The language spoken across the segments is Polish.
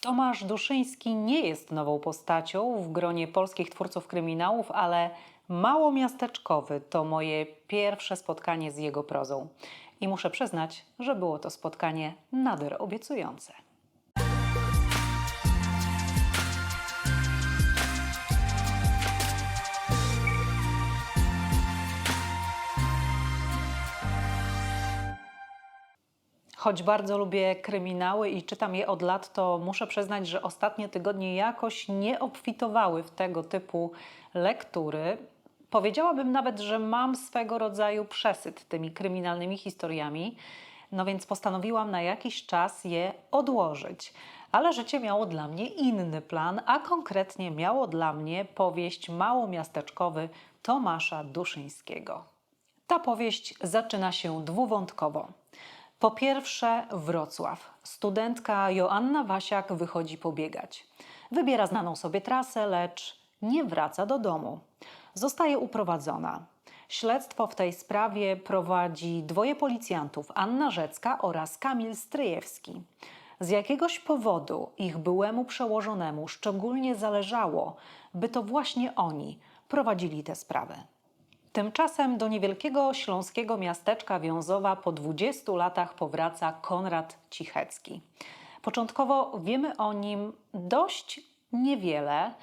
Tomasz Duszyński nie jest nową postacią w gronie polskich twórców kryminałów, ale mało miasteczkowy to moje pierwsze spotkanie z jego prozą. I muszę przyznać, że było to spotkanie nader obiecujące. Choć bardzo lubię kryminały i czytam je od lat, to muszę przyznać, że ostatnie tygodnie jakoś nie obfitowały w tego typu lektury. Powiedziałabym nawet, że mam swego rodzaju przesyt tymi kryminalnymi historiami, no więc postanowiłam na jakiś czas je odłożyć. Ale życie miało dla mnie inny plan, a konkretnie miało dla mnie powieść małomiasteczkowy Tomasza Duszyńskiego. Ta powieść zaczyna się dwuwątkowo. Po pierwsze, Wrocław. Studentka Joanna Wasiak wychodzi pobiegać. Wybiera znaną sobie trasę, lecz nie wraca do domu. Zostaje uprowadzona. Śledztwo w tej sprawie prowadzi dwoje policjantów, Anna Rzecka oraz Kamil Stryjewski. Z jakiegoś powodu ich byłemu przełożonemu szczególnie zależało, by to właśnie oni prowadzili tę sprawę. Tymczasem do niewielkiego śląskiego miasteczka Wiązowa po 20 latach powraca Konrad Cichecki. Początkowo wiemy o nim dość niewiele.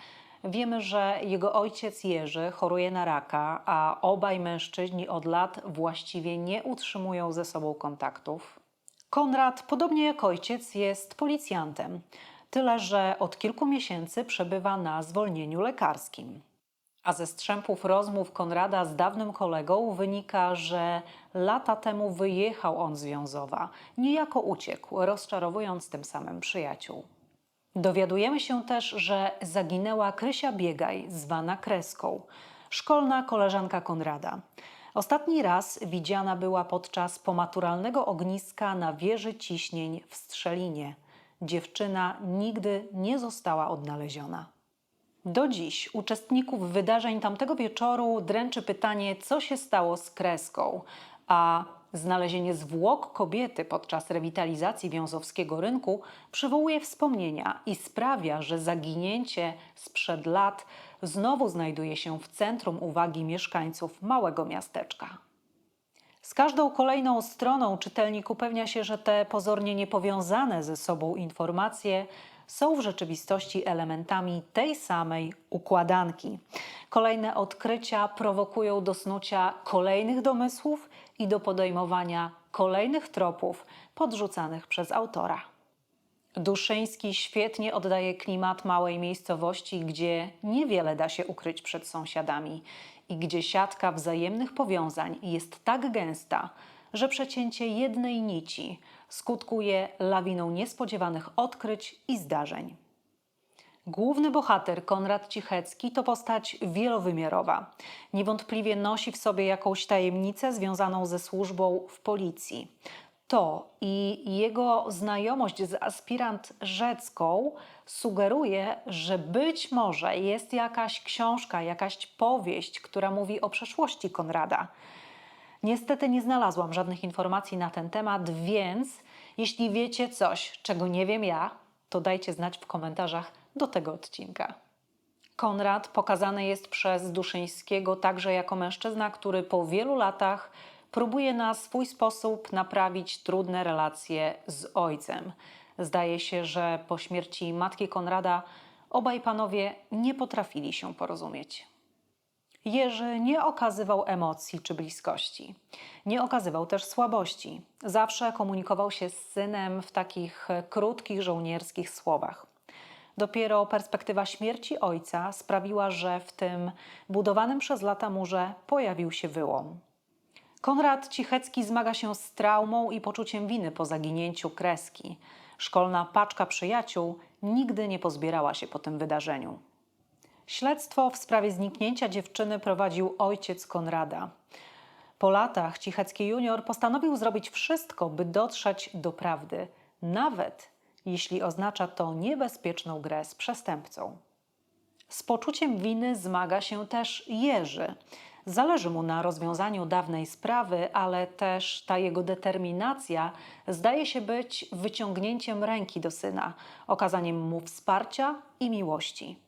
Wiemy, że jego ojciec Jerzy choruje na raka, a obaj mężczyźni od lat właściwie nie utrzymują ze sobą kontaktów. Konrad, podobnie jak ojciec, jest policjantem, tyle że od kilku miesięcy przebywa na zwolnieniu lekarskim. A ze strzępów rozmów Konrada z dawnym kolegą wynika, że lata temu wyjechał on z Wiązowa, niejako uciekł, rozczarowując tym samym przyjaciół. Dowiadujemy się też, że zaginęła Krysia Biegaj, zwana Kreską, szkolna koleżanka Konrada. Ostatni raz widziana była podczas pomaturalnego ogniska na wieży ciśnień w Strzelinie. Dziewczyna nigdy nie została odnaleziona. Do dziś uczestników wydarzeń tamtego wieczoru dręczy pytanie, co się stało z kreską, a znalezienie zwłok kobiety podczas rewitalizacji wiązowskiego rynku przywołuje wspomnienia i sprawia, że zaginięcie sprzed lat znowu znajduje się w centrum uwagi mieszkańców małego miasteczka. Z każdą kolejną stroną czytelnik upewnia się, że te pozornie niepowiązane ze sobą informacje są w rzeczywistości elementami tej samej układanki. Kolejne odkrycia prowokują do snucia kolejnych domysłów i do podejmowania kolejnych tropów podrzucanych przez autora. Duszyński świetnie oddaje klimat małej miejscowości, gdzie niewiele da się ukryć przed sąsiadami i gdzie siatka wzajemnych powiązań jest tak gęsta, że przecięcie jednej nici skutkuje lawiną niespodziewanych odkryć i zdarzeń. Główny bohater, Konrad Cichecki, to postać wielowymiarowa. Niewątpliwie nosi w sobie jakąś tajemnicę związaną ze służbą w policji. To i jego znajomość z aspirant Rzecką sugeruje, że być może jest jakaś książka, jakaś powieść, która mówi o przeszłości Konrada. Niestety nie znalazłam żadnych informacji na ten temat, więc jeśli wiecie coś, czego nie wiem ja, to dajcie znać w komentarzach do tego odcinka. Konrad pokazany jest przez Duszyńskiego także jako mężczyzna, który po wielu latach próbuje na swój sposób naprawić trudne relacje z ojcem. Zdaje się, że po śmierci matki Konrada obaj panowie nie potrafili się porozumieć. Jerzy nie okazywał emocji czy bliskości. Nie okazywał też słabości. Zawsze komunikował się z synem w takich krótkich żołnierskich słowach. Dopiero perspektywa śmierci ojca sprawiła, że w tym budowanym przez lata murze pojawił się wyłom. Konrad Cichecki zmaga się z traumą i poczuciem winy po zaginięciu kreski. Szkolna paczka przyjaciół nigdy nie pozbierała się po tym wydarzeniu. Śledztwo w sprawie zniknięcia dziewczyny prowadził ojciec Konrada. Po latach Cichecki junior postanowił zrobić wszystko, by dotrzeć do prawdy, nawet jeśli oznacza to niebezpieczną grę z przestępcą. Z poczuciem winy zmaga się też Jerzy. Zależy mu na rozwiązaniu dawnej sprawy, ale też ta jego determinacja zdaje się być wyciągnięciem ręki do syna, okazaniem mu wsparcia i miłości.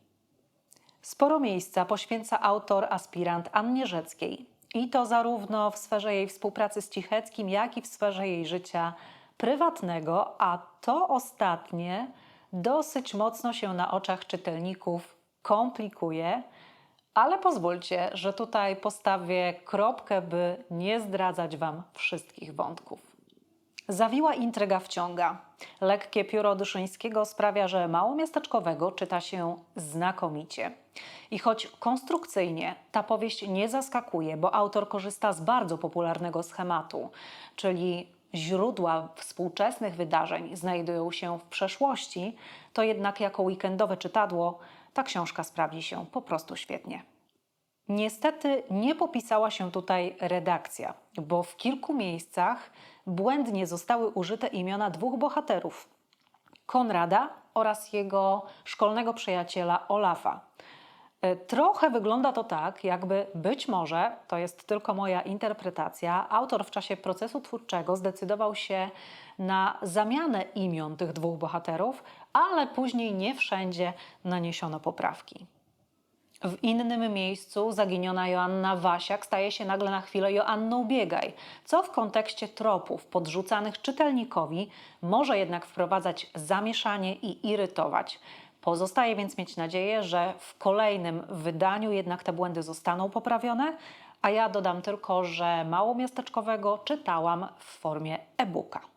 Sporo miejsca poświęca autor aspirant Annie Rzeckiej. I to zarówno w sferze jej współpracy z Cicheckim, jak i w sferze jej życia prywatnego, a to ostatnie dosyć mocno się na oczach czytelników komplikuje, ale pozwólcie, że tutaj postawię kropkę, by nie zdradzać Wam wszystkich wątków. Zawiła intryga wciąga. Lekkie pióro Dyszyńskiego sprawia, że mało miasteczkowego czyta się znakomicie. I choć konstrukcyjnie ta powieść nie zaskakuje, bo autor korzysta z bardzo popularnego schematu, czyli źródła współczesnych wydarzeń znajdują się w przeszłości, to jednak jako weekendowe czytadło ta książka sprawdzi się po prostu świetnie. Niestety nie popisała się tutaj redakcja, bo w kilku miejscach błędnie zostały użyte imiona dwóch bohaterów: Konrada oraz jego szkolnego przyjaciela Olafa. E, Trochę wygląda to tak, jakby być może, to jest tylko moja interpretacja, autor w czasie procesu twórczego zdecydował się na zamianę imion tych dwóch bohaterów, ale później nie wszędzie naniesiono poprawki. W innym miejscu zaginiona Joanna Wasiak staje się nagle na chwilę Joanną Biegaj, co w kontekście tropów podrzucanych czytelnikowi może jednak wprowadzać zamieszanie i irytować. Pozostaje więc mieć nadzieję, że w kolejnym wydaniu jednak te błędy zostaną poprawione, a ja dodam tylko, że mało miasteczkowego czytałam w formie e-booka.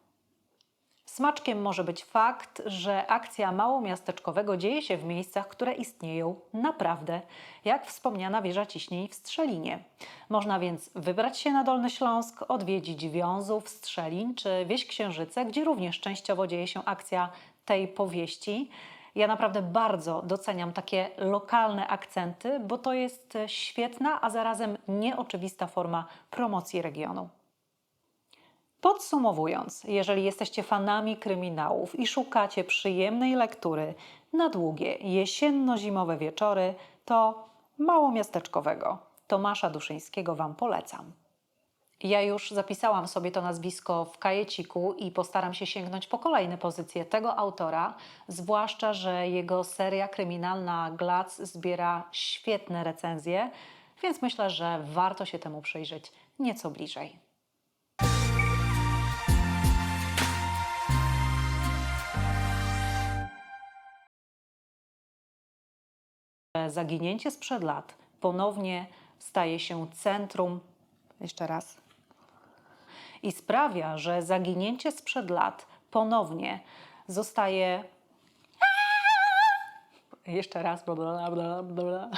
Smaczkiem może być fakt, że akcja małomiasteczkowego dzieje się w miejscach, które istnieją naprawdę, jak wspomniana wieża ciśnień w Strzelinie. Można więc wybrać się na Dolny Śląsk, odwiedzić Wiązów, Strzelin czy Wieś Księżyce, gdzie również częściowo dzieje się akcja tej powieści. Ja naprawdę bardzo doceniam takie lokalne akcenty, bo to jest świetna, a zarazem nieoczywista forma promocji regionu. Podsumowując, jeżeli jesteście fanami kryminałów i szukacie przyjemnej lektury na długie jesienno-zimowe wieczory, to mało miasteczkowego Tomasza Duszyńskiego Wam polecam. Ja już zapisałam sobie to nazwisko w kajeciku i postaram się sięgnąć po kolejne pozycje tego autora, zwłaszcza, że jego seria kryminalna Glac zbiera świetne recenzje, więc myślę, że warto się temu przyjrzeć nieco bliżej. Zaginięcie sprzed lat ponownie staje się centrum. Jeszcze raz. I sprawia, że zaginięcie sprzed lat ponownie zostaje. Jeszcze raz. Bla, bla, bla, bla.